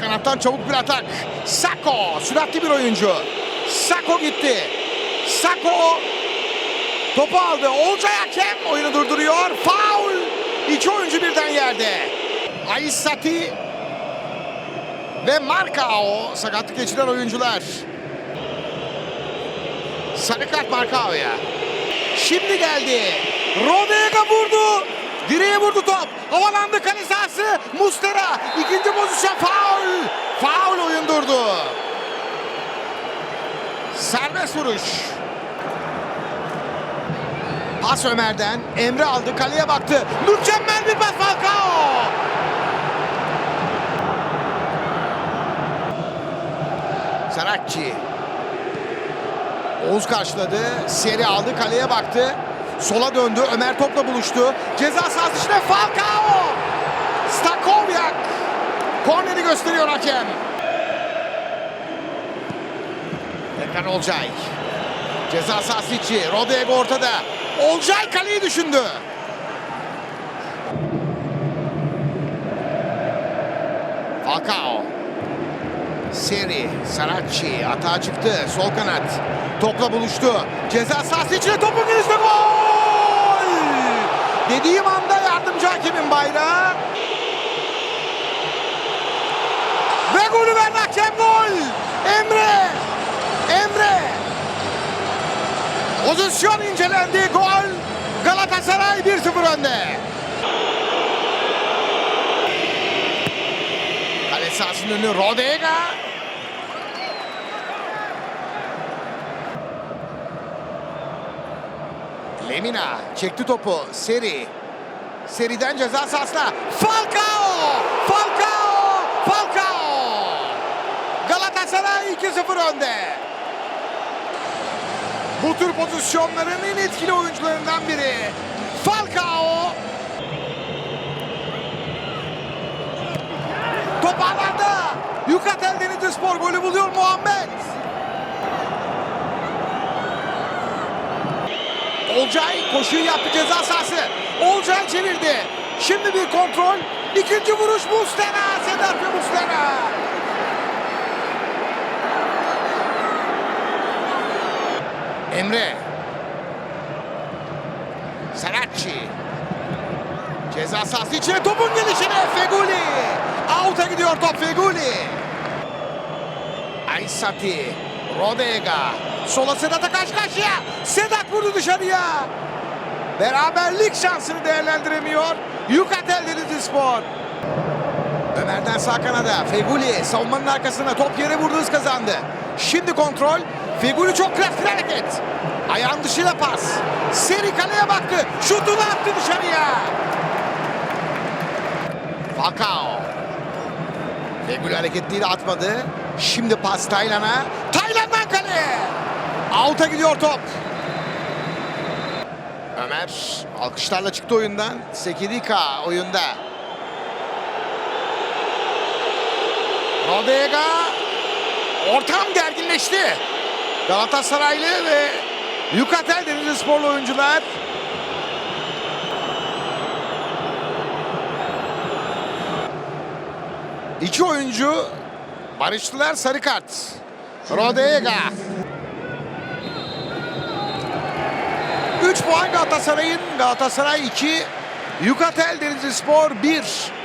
kanattan çabuk bir atak. Sako süratli bir oyuncu. Sako gitti. Sako topu aldı. Olcay hakem oyunu durduruyor. Faul. İki oyuncu birden yerde. Aissati ve Marcao sakatlık geçiren oyuncular. Sarı kart Marcao'ya. Şimdi geldi. Rodega vurdu. Direğe vurdu top. Havalandı kale. Mustera. ikinci pozisyon faul. Faul oyun durdu. Serbest vuruş. Pas Ömer'den. Emre aldı. Kaleye baktı. Mükemmel bir pas Falcao. Sarakçı. Oğuz karşıladı. Seri aldı. Kaleye baktı. Sola döndü. Ömer topla buluştu. Ceza sahası içinde Falcao. Stakovyak. Korneri gösteriyor hakem. Tekrar Olcay. Ceza sahası içi. Rodego ortada. Olcay kaleyi düşündü. Falcao. Seri, Saracchi atağa çıktı. Sol kanat. Topla buluştu. Ceza sahası içine topun girişte gol! Bayrağı. Ve golü verdi hakem gol! Emre! Emre! Pozisyon incelendi. Gol! Galatasaray 1-0 önde. Kale sahasının önü Rodega. Lemina çekti topu. Seri. Seriden ceza sahasına. Falcao! Falcao! Falcao! Galatasaray 2-0 önde. Bu tür pozisyonların en etkili oyuncularından biri. Falcao! Top ağlarda. Yukatel Denizli Spor golü buluyor Muhammed. Olcay koşuyu yaptı ceza sahası. Olcay çevirdi. Şimdi bir kontrol. İkinci vuruş Mustera. Sedat ve Mustera. Emre. Saracchi. Ceza sahası içine topun gelişine Feguli. Out'a gidiyor top Feguli. Aysati. Rodega. Sola Sedat'a karşı karşıya. Sedat vurdu dışarıya. Beraberlik şansını değerlendiremiyor. Yukatel Denizli Spor. Ömer'den sağ kanada. Feguli savunmanın arkasına top yere vurdu hız kazandı. Şimdi kontrol. Feguli çok klas hareket. Ayağın dışıyla pas. Seri kaleye baktı. Şutunu attı dışarıya. Falcao. Fegül hareketliyle atmadı. Şimdi pas Taylan'a. Taylan'dan kaleye. Out'a gidiyor top. Ömer alkışlarla çıktı oyundan. Sekidika oyunda. Rodega. Ortam gerginleşti. Galatasaraylı ve Yukatel Denizli Sporlu oyuncular İki oyuncu barıştılar sarı kart. Rodega. 3 puan Galatasaray'ın. Galatasaray 2. Yukatel Denizli Spor 1.